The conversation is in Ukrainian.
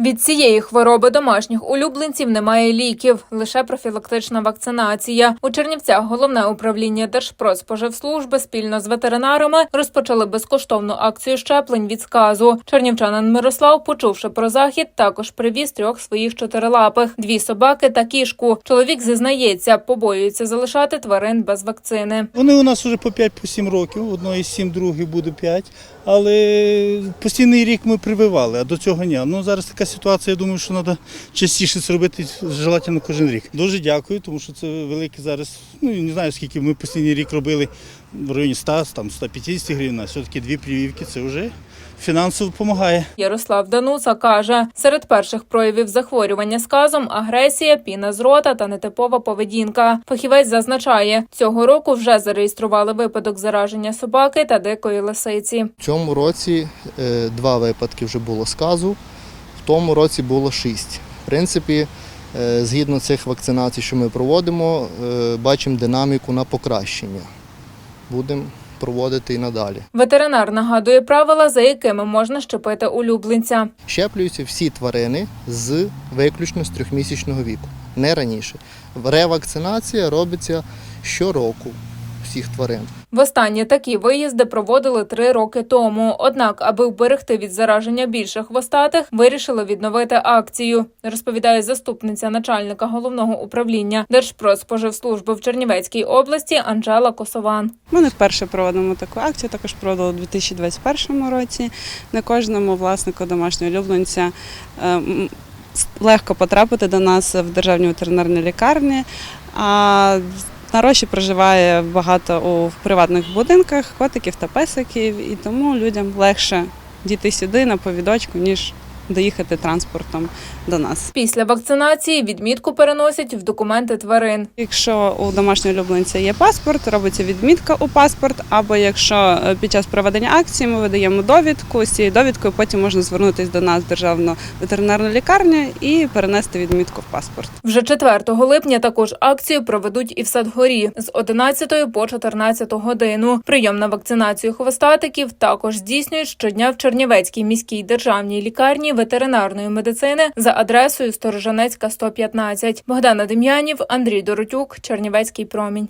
Від цієї хвороби домашніх улюбленців немає ліків, лише профілактична вакцинація. У Чернівцях головне управління Держпродспоживслужби спільно з ветеринарами розпочали безкоштовну акцію щеплень від сказу. Чернівчанин Мирослав, почувши про захід, також привіз трьох своїх чотирилапих: дві собаки та кішку. Чоловік зізнається, побоюється залишати тварин без вакцини. Вони у нас вже по 5-7 років, одної 7, другої буде 5. Але постійний рік ми прививали, а до цього ні. Ну зараз така ситуація, я думаю, що треба частіше це робити, желательно кожен рік. Дуже дякую, тому що це велике зараз. Ну не знаю, скільки ми постійний рік робили в районі 100, там 150 гривень, а все-таки дві прививки це вже фінансово допомагає. Ярослав Дануца каже, серед перших проявів захворювання сказом агресія, піна з рота та нетипова поведінка. Фахівець зазначає, цього року вже зареєстрували випадок зараження собаки та дикої лисиці. В цьому році е, два випадки вже було сказу, в тому році було шість. В принципі, е, згідно цих вакцинацій, що ми проводимо, е, бачимо динаміку на покращення. Будемо проводити і надалі. Ветеринар нагадує правила, за якими можна щепити улюбленця. Щеплюються всі тварини з виключно з трьохмісячного віку, не раніше. Ревакцинація робиться щороку всіх тварин. Востаннє такі виїзди проводили три роки тому. Однак, аби вберегти від зараження більше хвостатих, вирішили відновити акцію. Розповідає заступниця начальника головного управління Держпродспоживслужби в Чернівецькій області Анжела Косован. Ми не вперше проводимо таку акцію, також проводили у 2021 році. Не кожному власнику домашнього улюбленця е, легко потрапити до нас в державні ветеринарні лікарні. А на Роші проживає багато у приватних будинках котиків та песиків, і тому людям легше дійти сюди на повідочку, ніж доїхати транспортом до нас. Після вакцинації відмітку переносять в документи тварин. Якщо у домашнього улюбленця є паспорт, робиться відмітка у паспорт, або якщо е, під час проведення акції ми видаємо довідку, з цією довідкою потім можна звернутися до нас в державну ветеринарну лікарню і перенести відмітку в паспорт. Вже 4 липня також акцію проведуть і в Садгорі з 11 по 14 годину. Прийом на вакцинацію хвостатиків також здійснюють щодня в Чернівецькій міській державній лікарні ветеринарної медицини за адресою Сторожанецька 115. Богдана Дем'янів, Андрій Доротюк, Чернівецький промінь.